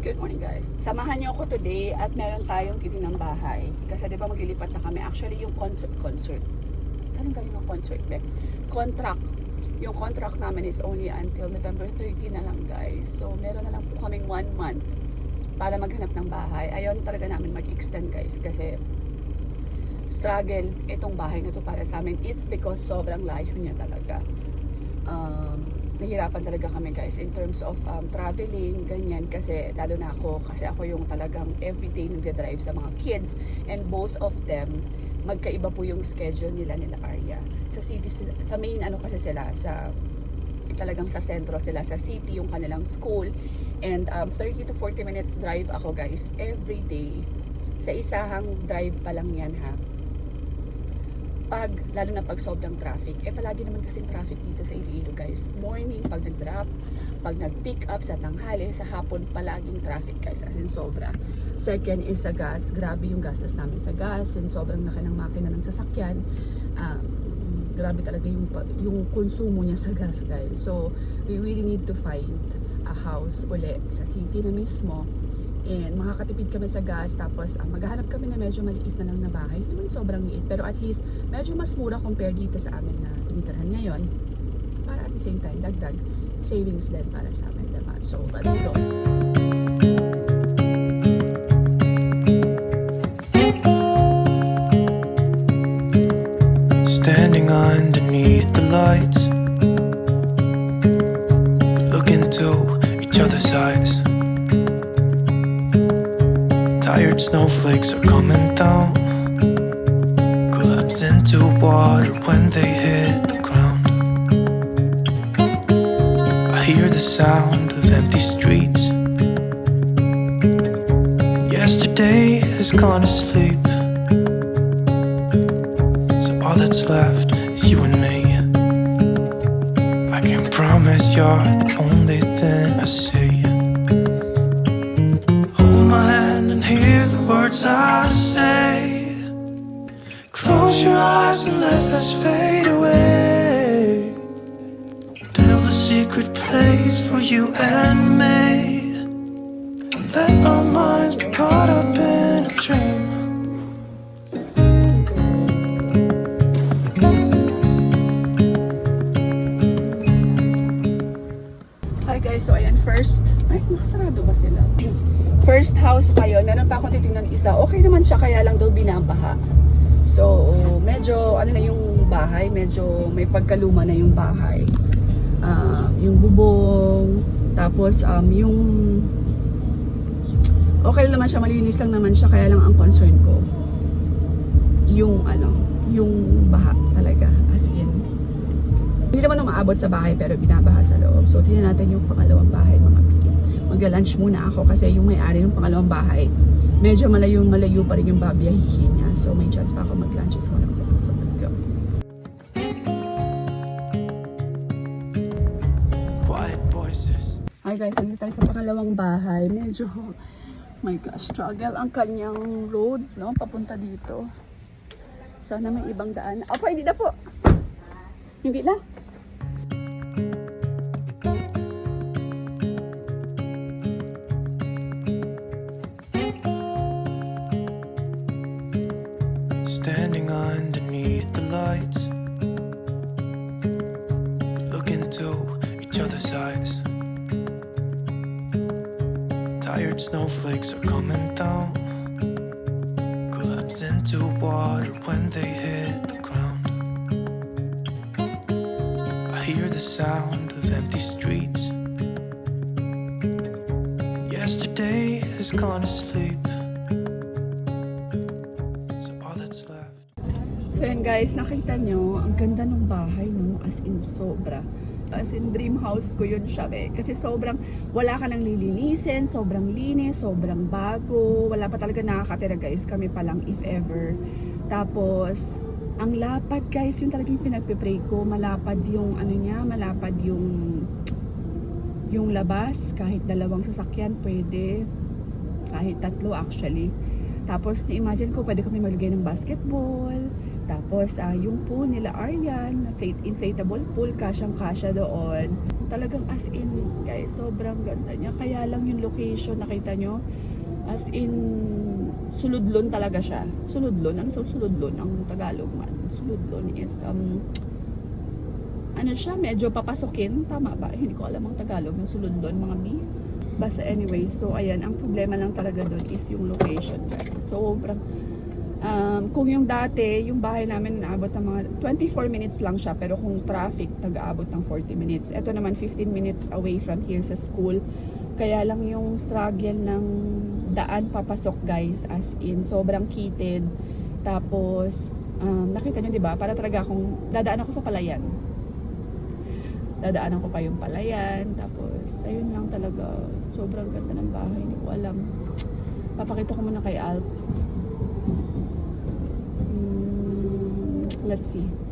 Good morning guys. Samahan niyo ako today at meron tayong titin ng bahay. Kasi di ba maglilipat na kami. Actually yung concert, concert. Anong galing ng concert, Bek? Contract. Yung contract namin is only until November 30 na lang guys. So meron na lang po kaming one month para maghanap ng bahay. Ayaw talaga namin mag-extend guys kasi struggle itong bahay na to para sa amin. It's because sobrang layo niya talaga. Um, nahirapan talaga kami guys in terms of um, traveling, ganyan. Kasi lalo na ako, kasi ako yung talagang everyday nagde-drive sa mga kids. And both of them, magkaiba po yung schedule nila nila Arya. Sa city, sa main ano kasi sila, sa talagang sa sentro sila, sa city yung kanilang school. And um, 30 to 40 minutes drive ako guys, every day. Sa isahang drive pa lang yan ha pag, lalo na pag sobrang traffic, eh palagi naman kasing traffic dito sa Iloilo guys. Morning, pag nag-drop, pag nag-pick up sa tanghali, sa hapon, palaging traffic guys, as in sobra. Second is sa gas, grabe yung gastos namin sa gas, and sobrang laki ng makina ng sasakyan. Um, grabe talaga yung, yung konsumo niya sa gas guys. So, we really need to find a house uli sa city na mismo And makakatipid kami sa gas tapos ah, maghahanap kami na medyo maliit na lang na bahay. Hindi naman sobrang liit pero at least medyo mas mura compare dito sa amin na tinitirhan ngayon. Para at the same time dagdag savings din para sa amin, diba? So, let's go. Standing underneath the lights, Tired snowflakes are coming down, collapse into water when they hit the ground. I hear the sound of empty streets. Yesterday has gone to sleep. So all that's left is you and me. I can promise you're the only thing I see. Close your eyes and let us fade away. Build a secret place for you and me. Let our minds be caught up in a dream. Hi guys, so ayan first, ay nakasarado ba sila? First house pa yun, meron pa akong titingnan isa. Okay naman siya, kaya lang daw binabaha. So, medyo, ano na yung bahay, medyo may pagkaluma na yung bahay. Ah, yung bubong, tapos um, yung okay naman siya, malinis lang naman siya, kaya lang ang concern ko, yung ano, yung baha talaga, as in. Hindi naman umaabot sa bahay pero binabaha sa loob. So, tingnan natin yung pangalawang bahay mga pili. Magla-lunch muna ako kasi yung may-ari ng pangalawang bahay, medyo malayo malayo pa rin yung babiyahihin. So, may chance pa ako mag-lunches muna ko. So, let's go. Quiet voices. Hi guys, nandito tayo sa pangalawang bahay. Medyo, oh my gosh, struggle ang kanyang road, no? Papunta dito. Sana may ibang daan. Opo, hindi na po. Hindi na. Other's eyes. Tired snowflakes are coming down, collapse into water when they hit the ground. I hear the sound of empty streets. Yesterday has gone to sleep. So left. Guys, nakita nyo, ang ganda ng bahay no, as in sobra. As in dream house ko yun siya eh. Kasi sobrang, wala ka nang lilinisin, sobrang linis, sobrang bago. Wala pa talaga nakakatira guys, kami pa lang if ever. Tapos, ang lapad guys, yung pinagpipray ko. Malapad yung ano niya, malapad yung yung labas, kahit dalawang sasakyan pwede. Kahit tatlo actually. Tapos, ni-imagine ko, pwede kami maglagay ng basketball. Tapos, ah, yung pool nila Aryan, inflatable pool, kasyang-kasya doon. Talagang as in, guys, sobrang ganda niya. Kaya lang yung location, nakita nyo, as in, suludlon talaga siya. Suludlon? Ano sa suludlon? Ang Tagalog man. Suludlon is, um, ano siya, medyo papasukin. Tama ba? Hindi ko alam ang Tagalog ng suludlon, mga B. Basta anyway, so ayan, ang problema lang talaga doon is yung location. guys. Sobrang, um, kung yung dati, yung bahay namin naabot ng mga 24 minutes lang siya, pero kung traffic, nag-aabot ng 40 minutes. Ito naman 15 minutes away from here sa school. Kaya lang yung struggle ng daan papasok guys, as in, sobrang kitid. Tapos, um, nakita nyo, di ba? Para talaga akong, dadaan ako sa palayan. Dadaanan ko pa yung palayan. Tapos, ayun lang talaga. Sobrang ganda ng bahay. Hindi ko alam. Papakita ko muna kay Alp. Let's see.